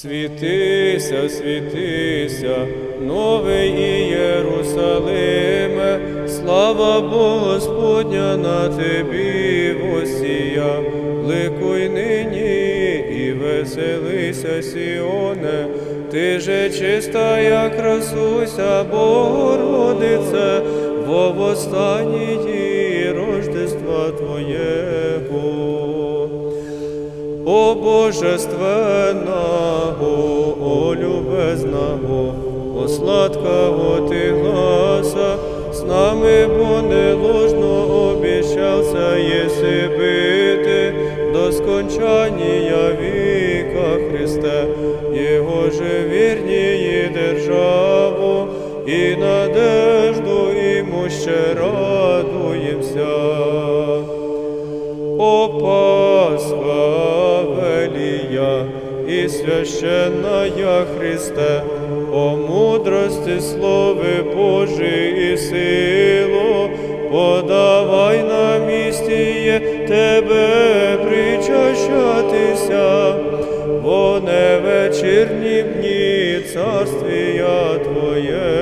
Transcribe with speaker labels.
Speaker 1: Світися, світися, новий Єрусалиме, слава Господня на тобі восія, ликуй нині і веселися, Сіоне, ти же чиста, як красуся, Богородице, во востанній О божественного, о любезного, о сладкого ти гласа, з нами не обіщався єси бити до скончання віка Христе, Його же вірніє державу і надежду йому ще радуємся. О Пасха велія і священная Христе, о мудрости Слови Божий і силу, подавай нам істіє Тебе причащатися, во невечірні дні царствія Твоє.